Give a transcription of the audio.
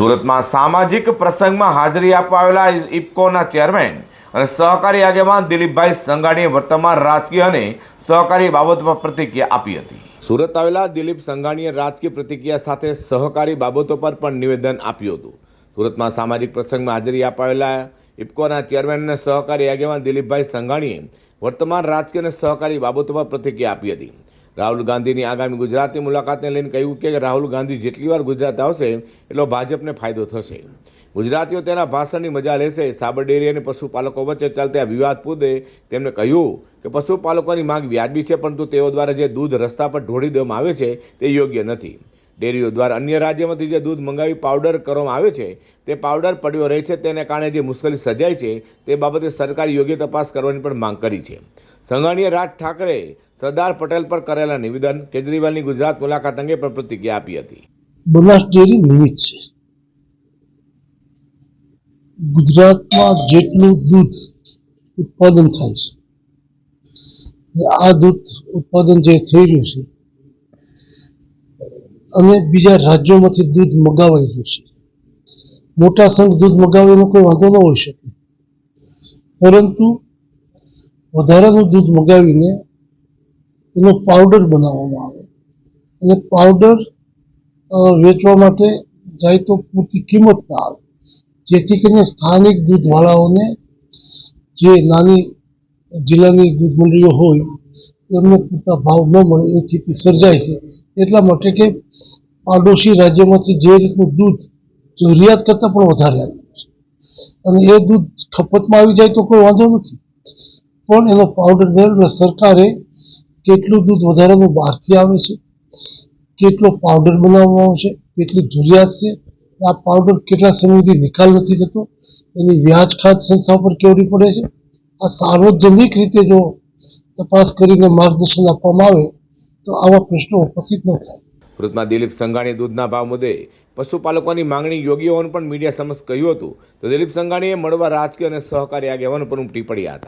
સુરતમાં સામાજિક પ્રસંગમાં હાજરી આપવા આવેલા ઇફકોના ચેરમેન અને સહકારી આગેવાન દિલીપભાઈ સંઘાણીએ વર્તમાન રાજકીય અને સહકારી બાબતમાં પ્રતિક્રિયા આપી હતી. સુરત આવેલા દિલીપ સંઘાણીએ રાજકીય પ્રતિક્રિયા સાથે સહકારી બાબતો પર પણ નિવેદન આપ્યું હતું. સુરતમાં સામાજિક પ્રસંગમાં હાજરી અપાવેલા ઇફકોના ચેરમેન અને સહકારી આગેવાન દિલીપભાઈ સંઘાણીએ વર્તમાન રાજકીય અને સહકારી બાબતો પર પ્રતિક્રિયા આપી હતી. રાહુલ ગાંધીની આગામી ગુજરાતની મુલાકાતને લઈને કહ્યું કે રાહુલ ગાંધી જેટલી વાર ગુજરાત આવશે, એટલો ભાજપને ફાયદો થશે. ગુજરાતીઓ તેના ભાષણની મજા લેશે. સાબરડેરી અને પશુપાલકો વચ્ચે ચાલતા વિવાદ મુદ્દે તેમણે કહ્યું કે પશુપાલકોની માંગ વ્યાજબી છે, પરંતુ તેઓ દ્વારા જે દૂધ રસ્તા પર ઢોળી દેવામાં આવે છે, તે યોગ્ય નથી. ડેરીઓ દ્વારા અન્ય રાજ્યમાંથી જે દૂધ મંગાવી પાવડર કરવામાં આવે છે, તે પાવડર પડ્યો રહે છે, તેને કારણે જે મુશ્કેલી સર્જાય છે, તે બાબતે સરકારે યોગ્ય તપાસ કરવાની પણ માંગ કરી છે. સંઘાણીએ રાજ ઠાકરે સરદાર પટેલ પર કરેલા નિવેદન કેજરીવાલની ગુજરાત મુલાકાત અંગે પણ પ્રતિક્રિયા આપી હતી. બનાસ ડેરી નિમિત્ત છે. ગુજરાતમાં જેટલું દૂધ ઉત્પાદન થાય છે, આ દૂધ ઉત્પાદન જે થઈ રહ્યું છે અને બીજા રાજ્યોમાંથી દૂધ મગાવાઈ છે. મોટા સંઘ દૂધ મગાવવાનો કોઈ વાંધો ન હોઈ શકે. પરંતુ વધારાનું દૂધ મગાવીને એનો પાવડર બનાવવામાં આવે. અને પાવડર વેચવા માટે જાય તો પૂરતી કિંમત ના આવે. જેથી કરીને સ્થાનિક દૂધવાળાઓને જે નાની જિલ્લાની દૂધ મંડળીઓ હોય એમને પૂરતા ભાવ ન મળે એ સ્થિતિ સર્જાય છે. એટલા માટે કે પાડોશી રાજ્યમાંથી જે રીતનું દૂધ જરૂરિયાત કરતાં પણ વધારે આવ્યું છે. અને એ દૂધ ખપતમાં આવી જાય તો કોઈ વાંધો નથી. પણ એનો પાવડર મેળવે સરકારે કેટલું દૂધ વધારાનું બહારથી આવે છે? કેટલો પાવડર બનાવવામાં આવશે કેટલી જરૂરિયાત છે? આ પાવડર કેટલા સમયથી નિકાલ નથી થતો? એની વ્યાજ ખાત સંસ્થા પર કેવડી પડે છે? આ સાર્વજનિક રીતે જો તપાસ કરીને માર્ગદર્શન આપવામાં આવે તો આવા પ્રશ્નો ઉપસ્થિત ન થાય. સુરતમાં દિલીપ સંઘાણીએ દૂધના ભાવ મુદ્દે પશુપાલકોની માંગણી યોગ્ય હોવાનું પણ મીડિયા સમક્ષ કહ્યું હતું. તો દિલીપ સંઘાણીએ મળવા રાજકીય અને સહકારી આગેવાનો પર ઉમટી પડ્યા હતા.